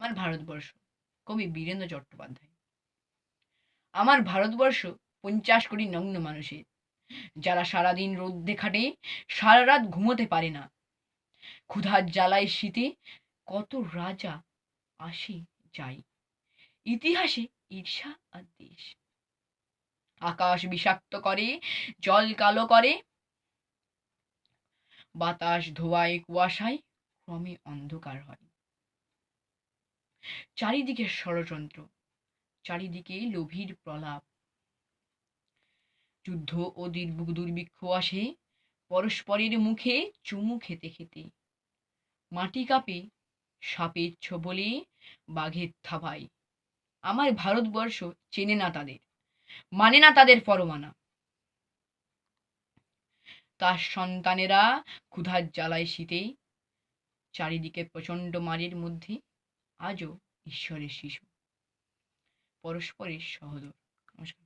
আমার ভারতবর্ষ, কবি বীরেন্দ্র চট্টোপাধ্যায়। আমার ভারতবর্ষ পঞ্চাশ কোটি নগ্ন মানুষের, যারা সারাদিন রোদ্দে খাটে সারা রাত ঘুমোতে পারে না। ক্ষুধার জ্বালায় শীতে কত রাজা আসে যায়। ইতিহাসে ঈর্ষা আর দেশ। আকাশ বিষাক্ত করে, জল কালো করে। বাতাস ধোয়ায় কুয়াশায় ক্রমে অন্ধকার হয়। চারিদিকে ষড়যন্ত্র চারিদিকে লোভীর প্রলাপ। যুদ্ধ ও দুর্ভি- দুর্ভিক্ষ আসে পরস্পরের মুখে চুমু খেতে খেতে। মাটি কাঁপে সাপের ছোবলে বাঘের থাবায়। আমার ভারতবর্ষ চেনে না তাদের মানে না তাদের পরমানা তার সন্তানেরা ক্ষুধার জ্বালায় শীতে, চারিদিকে প্রচণ্ড মারের মধ্যে। আজও ঈশ্বরের শিশু। পরস্পরের সহদর। নমস্কার।